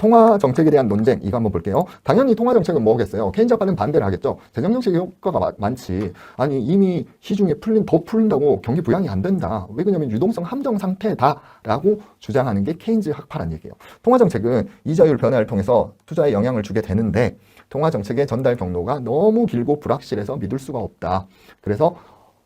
통화 정책에 대한 논쟁 이거 한번 볼게요. 당연히 통화 정책은 뭐겠어요? 케인즈 학파는 반대를 하겠죠. 재정 정책의 효과가 마- 많지. 아니 이미 시중에 풀린 더 풀린다고 경기 부양이 안 된다. 왜 그러냐면 유동성 함정 상태다라고 주장하는 게 케인즈 학파란 얘기예요. 통화 정책은 이자율 변화를 통해서 투자에 영향을 주게 되는데 통화 정책의 전달 경로가 너무 길고 불확실해서 믿을 수가 없다. 그래서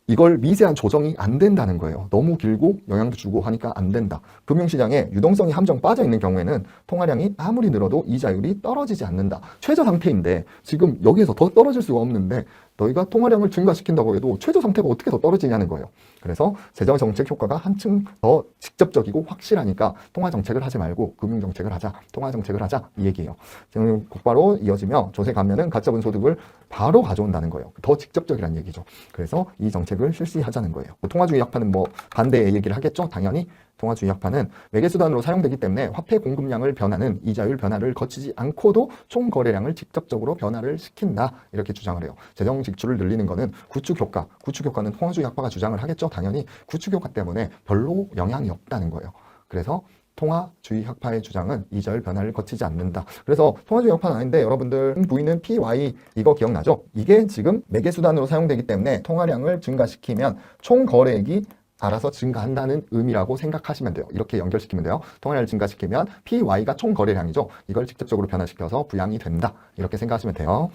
이걸 미세한 조정이 안 된다는 거예요. 너무 길고 영향도 주고 하니까 안 된다. 금융시장에 유동성이 함정 빠져 있는 경우에는 통화량이 아무리 늘어도 이자율이 떨어지지 않는다. 최저 상태인데 지금 여기에서 더 떨어질 수가 없는데 너희가 통화량을 증가시킨다고 해도 최저 상태가 어떻게 더 떨어지냐는 거예요. 그래서 재정 정책 효과가 한층 더 직접적이고 확실하니까 통화 정책을 하지 말고 금융 정책을 하자. 통화 정책을 하자 이 얘기예요. 지금 곧바로 이어지며 조세 감면은 가짜분 소득을 바로 가져온다는 거예요. 더 직접적이라는 얘기죠. 그래서 이 정책을 실시하자는 거예요. 통화주의 약파는 뭐 반대의 얘기를 하겠죠. 당연히 통화주의 약파는 매개 수단으로 사용되기 때문에 화폐 공급량을 변하는 이자율 변화를 거치지 않고도 총 거래량을 직접적으로 변화를 시킨다 이렇게 주장을 해요. 재정 지출을 늘리는 거는 구축 효과, 구축 효과는 통화주의 약파가 주장을 하겠죠. 당연히 구축 효과 때문에 별로 영향이 없다는 거예요. 그래서 통화주의 학파의 주장은 이자율 변화를 거치지 않는다. 그래서 통화주의 학파는 아닌데 여러분들 V는 PY 이거 기억나죠? 이게 지금 매개 수단으로 사용되기 때문에 통화량을 증가시키면 총 거래액이 알아서 증가한다는 의미라고 생각하시면 돼요. 이렇게 연결시키면 돼요. 통화량을 증가시키면 PY가 총 거래량이죠. 이걸 직접적으로 변화시켜서 부양이 된다. 이렇게 생각하시면 돼요.